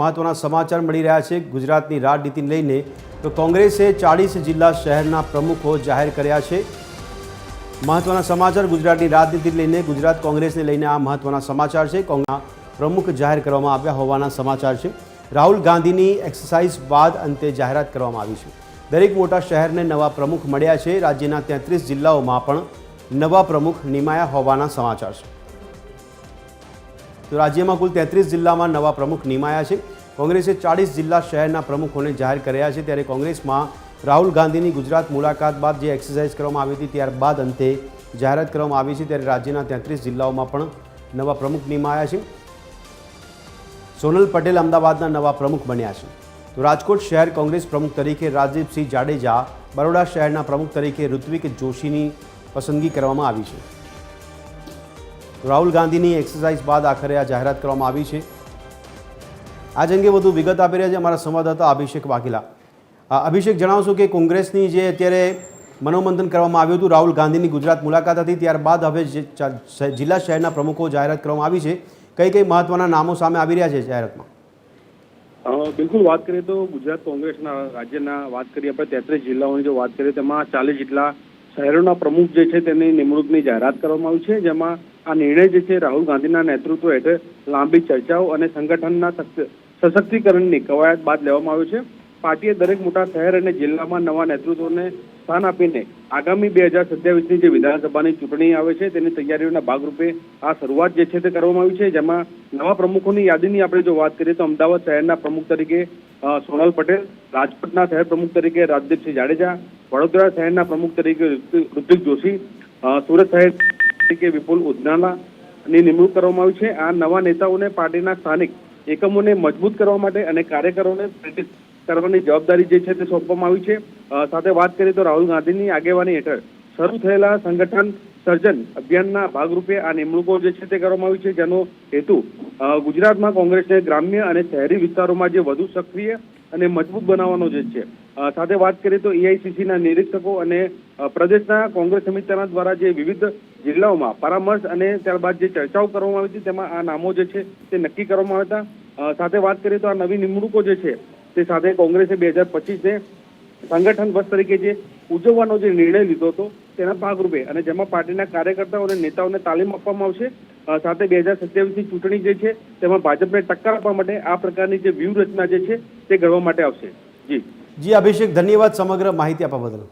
મહત્વના સમાચાર મળી રહ્યા છે. ગુજરાતની રાજનીતિને લઈને તો કોંગ્રેસે ચાળીસ જિલ્લા શહેરના પ્રમુખો જાહેર કર્યા છે. મહત્વના સમાચાર ગુજરાતની રાજનીતિને લઈને ગુજરાત કોંગ્રેસને લઈને આ મહત્વના સમાચાર છે. કોંગ્રેસના પ્રમુખ જાહેર કરવામાં આવ્યા હોવાના સમાચાર છે. રાહુલ ગાંધીની એક્સરસાઇઝ બાદ અંતે જાહેરાત કરવામાં આવી છે. દરેક મોટા શહેરને નવા પ્રમુખ મળ્યા છે. રાજ્યના તેત્રીસ જિલ્લાઓમાં પણ નવા પ્રમુખ નિમાયા હોવાના સમાચાર છે. તો રાજ્યમાં કુલ તેત્રીસ જિલ્લામાં નવા પ્રમુખ નિમાયા છે. કોંગ્રેસે ચાળીસ જિલ્લા શહેરના પ્રમુખોને જાહેર કર્યા છે. ત્યારે કોંગ્રેસમાં રાહુલ ગાંધીની ગુજરાત મુલાકાત બાદ જે એક્સરસાઇઝ કરવામાં આવી હતી ત્યારબાદ અંતે જાહેરાત કરવામાં આવી છે. ત્યારે રાજ્યના તેત્રીસ જિલ્લાઓમાં પણ નવા પ્રમુખ નિમાયા છે. સોનલ પટેલ અમદાવાદના નવા પ્રમુખ બન્યા છે. તો રાજકોટ શહેર કોંગ્રેસ પ્રમુખ તરીકે રાજદીપસિંહ જાડેજા બરોડા શહેરના પ્રમુખ તરીકે ઋત્વિક જોશીની પસંદગી કરવામાં આવી છે. રાહુલ ગાંધીની એક્સરસાઇઝ બાદ આખરે આ જાહેરાત કરવામાં આવી છે. આજ અંગે વધુ વિગત આપી રહ્યા છે અમારા સંવાદદાતા અભિષેક વાઘેલા. અભિષેક, જણાવશો કે કોંગ્રેસની જે અત્યારે મનોમંથન કરવામાં આવ્યું હતું રાહુલ ગાંધીની ગુજરાત મુલાકાત હતી, ત્યારબાદ હવે જિલ્લા શહેરના પ્રમુખો જાહેરાત કરવામાં આવી છે. કઈ કઈ મહત્વના નામો સામે આવી રહ્યા છે જાહેરાતમાં? બિલકુલ વાત કરીએ તો ગુજરાત કોંગ્રેસના રાજ્યના વાત કરીએ આપણે, તેત્રીસ જિલ્લાઓની જો વાત કરીએ, તેમાં ચાલીસ જેટલા શહેરોના પ્રમુખ જે છે તેની નિમણૂકની જાહેરાત કરવામાં આવી છે, જેમાં આ નિર્ણય જે છે રાહુલ ગાંધીના નેતૃત્વ હેઠળ લાંબી ચર્ચાઓ અને સંગઠનના સશક્તિકરણની કવાયત બાદ લેવામાં આવ્યો છે. પાર્ટીએ દરેક મોટા શહેર અને જિલ્લામાં નવા નેતૃત્વને સ્થાન આપીને આગામી બે હજાર સત્યાવીસની જે વિધાનસભાની ચૂંટણી આવે છે તેની તૈયારીઓના ભાગરૂપે આ શરૂઆત જે છે તે કરવામાં આવી છે. જેમાં નવા પ્રમુખોની યાદીની આપણે જો વાત કરીએ તો અમદાવાદ શહેરના પ્રમુખ તરીકે સોનલ પટેલ, રાજકોટના શહેર પ્રમુખ તરીકે રાજદીપસિંહ જાડેજા, વડોદરા શહેરના પ્રમુખ તરીકે ઋત્વિક જોશી સુરત શહેર તરીકે વિપુલ ઉદનાલાની નિમણૂક કરવામાં આવી છે. આ નવા નેતાઓને પાર્ટીના સ્થાનિક એકમોને મજબૂત કરવા માટે અને કાર્યકરોને પ્રેરિત કરવાની જવાબદારી જે છે તે સોંપવામાં આવી છે. સાથે વાત કરીએ તો રાહુલ ગાંધીની આગેવાની હેઠળ શરૂ થયેલા સંગઠન સર્જન અભિયાનના ભાગરૂપે આ નિમણૂકો જે છે તે કરવામાં આવી છે. જેનો હેતુ ગુજરાતમાં કોંગ્રેસને ગ્રામ્ય અને શહેરી વિસ્તારોમાં જે વધુ સક્રિય અને મજબૂત બનાવવાનો જે છે. સાથે વાત કરીએ તો એઆઈસીસીના નિરીક્ષકો અને પ્રદેશના કોંગ્રેસ સમિતિના દ્વારા જે વિવિધ જિલ્લાઓમાં પરામર્શ અને ત્યારબાદ જે ચર્ચાઓ કરવામાં આવી હતી, તેમાં આ નામો જે છે તે નક્કી કરવામાં આવ્યા હતા. સાથે વાત કરીએ તો આ નવી નિમણૂકો જે છે, તે સાથે કોંગ્રેસે બે હજાર પચીસને સંગઠન વર્ષ તરીકે જે ઉજવવાનો જે નિર્ણય લીધો હતો, તેના ભાગરૂપે અને જેમાં પાર્ટીના કાર્યકર્તાઓ અને નેતાઓને તાલીમ આપવામાં આવશે. સાથે બે હજાર સત્યાવીસની ચૂંટણી જે છે, તેમાં ભાજપને ટક્કર આપવા માટે આ પ્રકારની જે વ્યૂહરચના જે છે, તે ઘડવા માટે આવશે. જી. જી, અભિષેક, ધન્યવાદ સમગ્ર માહિતી આપવા બદલ.